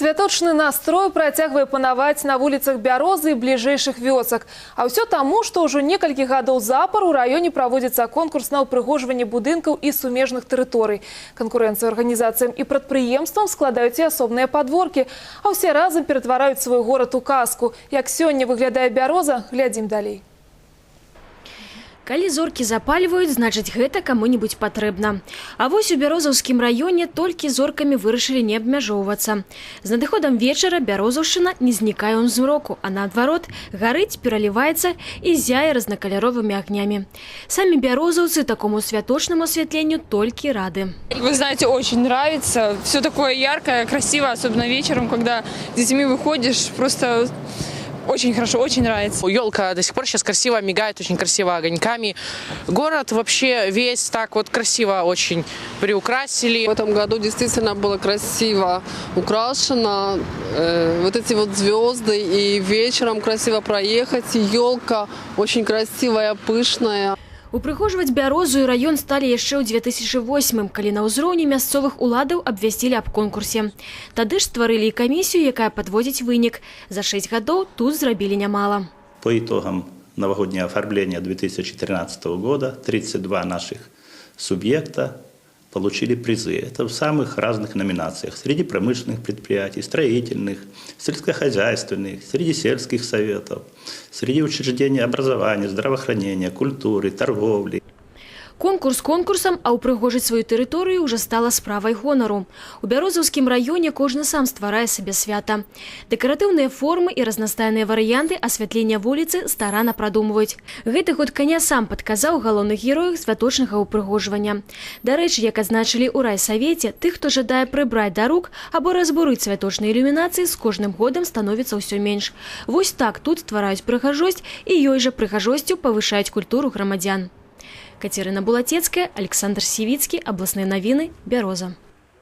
Святочны настрой працягвае панаваць на вуліцах бярозы і бліжэйшых вёсак. А ўсё таму, што ўжо некалькі гадоў запар у раёне праводзіцца конкурс на ўпрыгожванне будынкаў і сумежных тэрыторый. Канкурэнцыю арганізацыям і прадпрыемствам складаюць і асобныя падворкі, а ўсе разам ператвараюць свой горад у казку. Як сёння выглядае бяроза, глядзім далей. Калі зоркі запальваюць, значыць гэта каму-нибудь патрэбна. А вось у бярозаўскім раёне толькі зоркамі вырашылі не абмяжоўвацца. З надыходам вечара бярозаўшчына не знікае ў змроку, а наадварот гарыць, пераліваецца і зяе разнакаляровымі агнямі. Самі бярозаўцы такому святочнаму асвятленню толькі рады. Вы знаете, очень нравится. Все такое яркое, красиво, особенно вечером, когда с детьми выходишь. Просто очень хорошо, очень нравится. Елка до сих пор сейчас красиво мигает, очень красиво огоньками. Город вообще весь так вот красиво очень приукрасили. В этом году действительно было красиво украшено. Э, вот эти вот звезды и вечером красиво проехать. Елка очень красивая, пышная. Упрыгожваць бярозу і раён сталі яшчэ ў 2008, калі на ўзроўні мясцовых уладаў абвясцілі аб конкурсе. Тады ж стварылі і камісію, якая падводзіць вынік. За 6 гадоў тут зрабілі нямала. По итогам новогоднего оформления 2013 года 32 наших субъекта получили призы. Это в самых разных номинациях. Среди промышленных предприятий, строительных, сельскохозяйственных, среди сельских советов, среди учреждений образования, здравоохранения, культуры, торговли. Конкурс конкурсам, а ўпрыгожыць сваю тэрыторыю ўжо стала справай гонару. У бярозаўскім раёне кожны сам стварае сабе свята. Дэкаратыўныя формы і разнастайныя варыянты асвятлення вуліцы старана прадумваюць. Гэты год каня сам падказаў галоўных героях святочнага ўпрыгожвання. Дарэчы, як адзначылі ў райсавеце, тых, хто жадае прыбраць да рук або разбурыць святочныя ілюмінацыі, з кожным годам становіцца ўсё менш. Вось так тут ствараюць прыгажосць і ёй жа прыгажосцю павышаюць культуру грамадзян. Катерина Булатецкая, Александр Сивицкий, областные новины, Бероза.